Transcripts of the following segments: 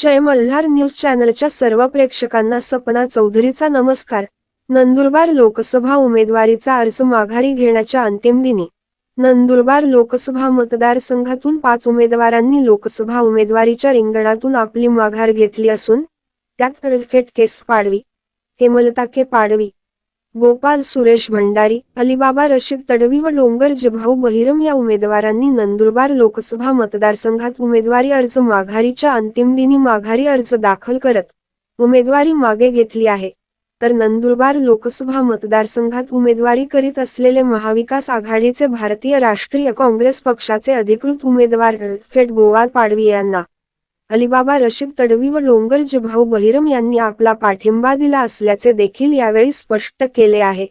जय Malhar news चॅनलच्या सर्व प्रेक्षकांना सपना चौधरीचा नमस्कार. नंदुरबार लोकसभा उमेदवारीचा अर्ज माघारी घेण्याच्या अंतिम दिनी. नंदुरबार लोकसभा मतदारसंघातून पाच उमेदवारांनी लोकसभा उमेदवारीच्या रिंगणातून आपली माघार घेतली असून त्यात अडव्होकेट केस पाडवी हेमलताके पाडवी गोपाल सुरेश भंडारी अलिबाबा रशीद तडवी व डोंगर जभाऊ बहिरम या उमेदवारांनी नंदुरबार लोकसभा मतदारसंघात उमेदवारी अर्ज माघारीच्या अंतिम दिनी माघारी अर्ज दाखल करत उमेदवारी मागे घेतली आहे. तर नंदुरबार लोकसभा मतदारसंघात उमेदवारी करीत असलेले महाविकास आघाडीचे भारतीय राष्ट्रीय काँग्रेस पक्षाचे अधिकृत उमेदवार थेट गोवाल पाडवी यांना अलिबाबा रशीद तडवी व डोंगर जिभाऊ बहिरम यांनी आपला पाठिंबा दिला असल्याचे देखील यावेळी स्पष्ट केले आहे.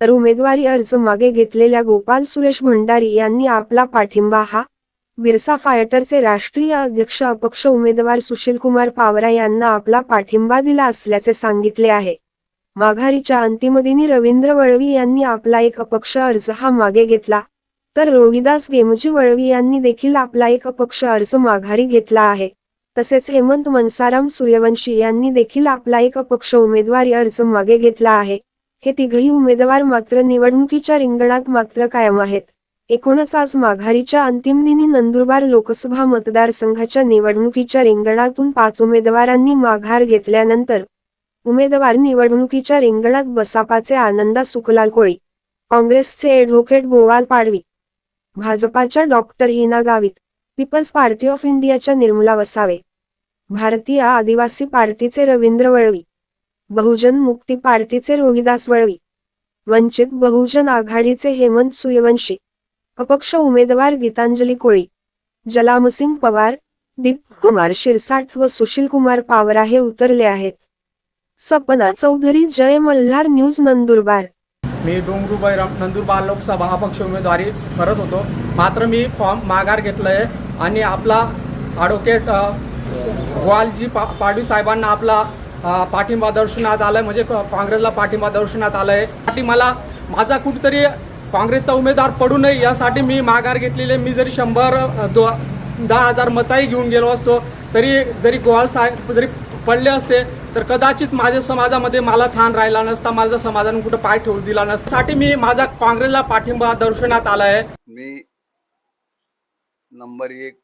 तर उमेदवारी अर्ज मागे घेतलेल्या गोपाल सुरेश भंडारी यांनी आपला पाठिंबा हा बिरसा फायटरचे राष्ट्रीय अध्यक्ष अपक्ष उमेदवार सुशीलकुमार पावरा यांना आपला पाठिंबा दिला असल्याचे सांगितले आहे. माघारीच्या अंतिमदिनी रवींद्र वळवी यांनी आपला एक अपक्ष अर्ज हा मागे घेतला. तर रोहिदास गेमजी वळवी यांनी देखील आपला एक अपक्ष अर्ज माघारी घेतला आहे. तसेच हेमंत मनसाराम सूर्यवंशी यांनी देखील आपला एक अपक्ष उमेदवारी अर्ज मागे घेतला आहे. हे तिघही उमेदवार मात्र निवडणुकीच्या रिंगणात मात्र कायम आहेत. एकूणच आज माघारीच्या अंतिम दिनी नंदुरबार लोकसभा मतदारसंघाच्या निवडणुकीच्या रिंगणातून पाच उमेदवारांनी माघार घेतल्यानंतर उमेदवार निवडणुकीच्या रिंगणात बसापाचे आनंदा सुकलाल कोळी काँग्रेसचे ॲडव्होकेट गोवाल पाडवी भाजपाच्या doctor Hina Gavit people's party of इंडियाच्या निर्मला वसावे भारतीय आदिवासी पार्टीचे रवींद्र वळवी. बहुजन मुक्ती पार्टीचे रोहिदास वळवी. वंचित बहुजन आघाडीचे हेमंत सूर्यवंशी. अपक्ष उमेदवार गीतांजली कोळी. जलामसिंग पवार दीप कुमार शिरसाट व सुशील कुमार पावरा हे उतरले आहेत. सपना चौधरी जय मल्हार न्यूज नंदुरबार. मी डोंगरूबाई राम नंदुरबार लोकसभा अपक्ष उमेदवारी करत होतो. मात्र मी फॉर्म माघार घेतलं आहे आणि आपला ॲडव्होकेट ग्वालजी पा पाडवी साहेबांना आपला पाठिंबा दर्शनात आला आहे म्हणजे काँग्रेसला पाठिंबा दर्शनात आला आहे साठी मला माझा कुठेतरी काँग्रेसचा उमेदवार पडू नये यासाठी मी माघार घेतलेले मी जरी शंभर दो दहा हजार मताही घेऊन गेलो असतो तरी जरी गोवाल साहेब जरी पडले असते तर कदाचित माझ्या समाजामध्ये मला थान राहिला नसता माझ्या समाजाने कुठं पाय ठेवू दिला नसता. साठी मी माझा काँग्रेसला पाठिंबा दर्शनात आला आहे मी नंबर एक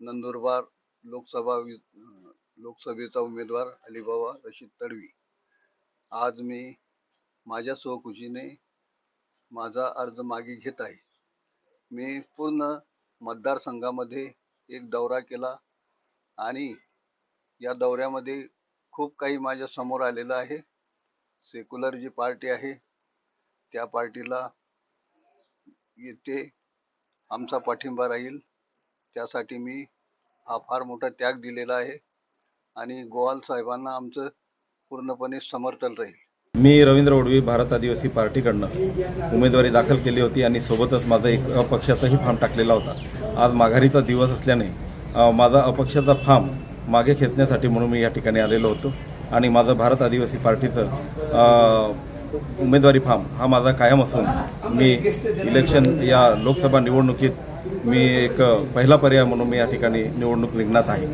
नंदुरबार लोकसभा वि- लोकसभेचा उमेदवार अलिबाबा रशीद तडवी. आज मी माझ्या स्वखुशीने माझा अर्ज मागे घेत आहे. मी पूर्ण मतदारसंघामध्ये एक दौरा केला आणि या दौऱ्यामध्ये खूप काही माझ्यासमोर आलेलं आहे. सेक्युलर जी पार्टी आहे त्या पार्टीला येथे आमचा पाठिंबा राहील. त्यासाठी मी हा फार मोठा त्याग दिलेला आहे. आणि गोवाल साहेबांना आमचं पूर्णपणे समर्थन राहील. मी रवींद्र ओडवी भारत आदिवासी पार्टीकडनं उमेदवारी दाखल केली होती आणि सोबतच माझा एक अपक्षाचाही फॉर्म टाकलेला होता. आज माघारीचा दिवस असल्याने माझा अपक्षाचा फॉर्म मागे खेचण्यासाठी म्हणून मी या ठिकाणी आलेलो होतो. आणि माझं भारत आदिवासी पार्टीचं उमेदवारी फॉर्म हा माझा कायम असून मी इलेक्शन या लोकसभा निवडणुकीत मी एक पहिला पर्याय म्हणून मी या ठिकाणी निवडणूक रिंगणात आहे.